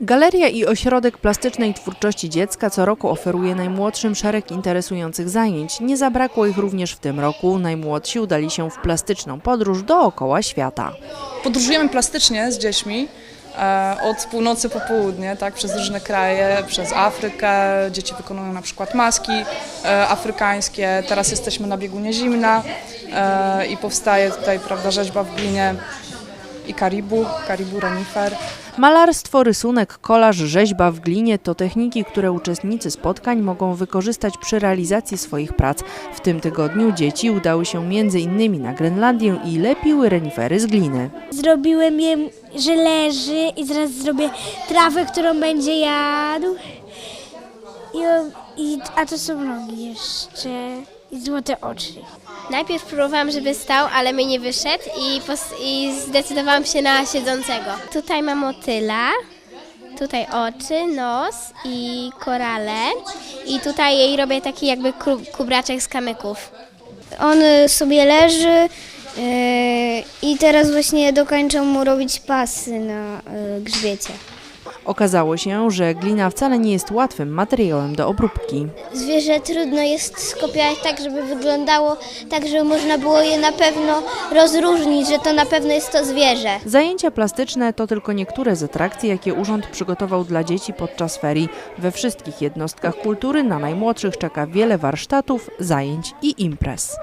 Galeria i Ośrodek Plastycznej Twórczości Dziecka co roku oferuje najmłodszym szereg interesujących zajęć. Nie zabrakło ich również w tym roku. Najmłodsi udali się w plastyczną podróż dookoła świata. Podróżujemy plastycznie z dziećmi e, od północy po południe, tak, przez różne kraje, przez Afrykę. Dzieci wykonują na przykład maski e, afrykańskie. Teraz jesteśmy na biegunie zimna e, i powstaje tutaj prawda, rzeźba w glinie i karibu, karibu renifer. Malarstwo, rysunek, kolaż, rzeźba w glinie to techniki, które uczestnicy spotkań mogą wykorzystać przy realizacji swoich prac. W tym tygodniu dzieci udały się innymi na Grenlandię i lepiły renifery z gliny. Zrobiłem je, że leży i zaraz zrobię trawę, którą będzie jadł. I, i, a to są nogi jeszcze i złote oczy. Najpierw próbowałam, żeby stał, ale mi nie wyszedł i, i zdecydowałam się na siedzącego. Tutaj mam motyla, tutaj oczy, nos i korale i tutaj jej robię taki jakby kubraczek z kamyków. On y, sobie leży y, i teraz właśnie dokończą mu robić pasy na y, grzbiecie. Okazało się, że glina wcale nie jest łatwym materiałem do obróbki. Zwierzę trudno jest skopiować tak, żeby wyglądało tak, żeby można było je na pewno rozróżnić, że to na pewno jest to zwierzę. Zajęcia plastyczne to tylko niektóre z atrakcji, jakie urząd przygotował dla dzieci podczas ferii. We wszystkich jednostkach kultury na najmłodszych czeka wiele warsztatów, zajęć i imprez.